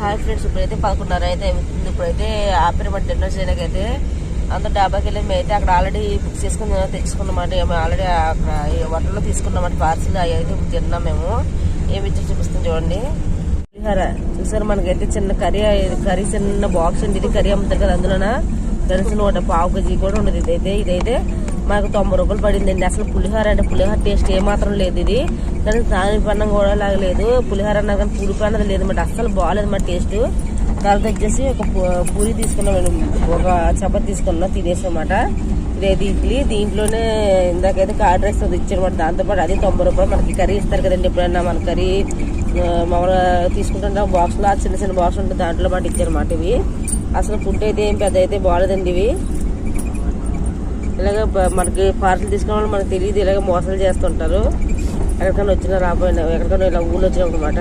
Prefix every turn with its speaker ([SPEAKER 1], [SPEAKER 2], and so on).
[SPEAKER 1] Hi friends ఇప్పుడైతే పదకొండున్నర అయితే అవుతుంది. ఇప్పుడైతే ఆపినమాట డిన్నర్ చేయడానికి అయితే అందరూ డాబాకి వెళ్ళి అయితే అక్కడ ఆల్రెడీ బుక్ చేసుకుని తెచ్చుకున్నమాట మేము ఆల్రెడీ అక్కడ ఈ హోటల్లో తీసుకున్నమాట పార్సిల్ అవి అయితే ఇప్పుడు తిన్నాం మేము. ఏమి ఇచ్చి చూపిస్తాం చూడండి. పులిహోర. చూసారు మనకైతే చిన్న కర్రీ కర్రీ చిన్న బాక్స్ ఉంది. ఇది కర్రీ అమ్ముతారు కదా అందులోన? తెలిసిన ఒకటి పావు కేజీ కూడా ఉండదు. ఇదైతే ఇదైతే మాకు తొంభై రూపాయలు పడిందండి. అసలు పులిహోర అంటే పులిహోర టేస్ట్ ఏమాత్రం లేదు ఇది. కానీ దాని పన్నం కూడా లాగలేదు పులిహోర అన్నా కానీ పులుపు అన్నది లేదు మాట అస్సలు బాగాలేదు మా టేస్ట్. తర్వాత వచ్చేసి ఒక పూరి తీసుకున్నాం ఒక చపాతి తీసుకున్నాం తినేసామాట ఇదైతే ఇడ్లీ. దీంట్లోనే ఇందాకైతే కార్డ్ రైస్ అది ఇచ్చారన్నమాట. దాంతోపాటు అది తొంభై రూపాయలు మనకి కర్రీ ఇస్తారు కదండి. ఎప్పుడైనా మన కర్రీ మామూలుగా తీసుకుంటుంటే బాక్స్లో చిన్న చిన్న బాక్స్ ఉంటుంది. దాంట్లో మాట ఇచ్చారన్నమాట ఇవి. అసలు ఫుడ్ అయితే ఏం పెద్ద అయితే బాగాలేదండి ఇవి. ఇలాగ మనకి పార్సల్ తీసుకోవాలని మనకు తెలియదు ఇలాగ మోసాలు చేస్తుంటారు. ఎక్కడికైనా వచ్చినా రాబోయినా ఎక్కడికైనా ఇలా ఊళ్ళో వచ్చినాం అనమాట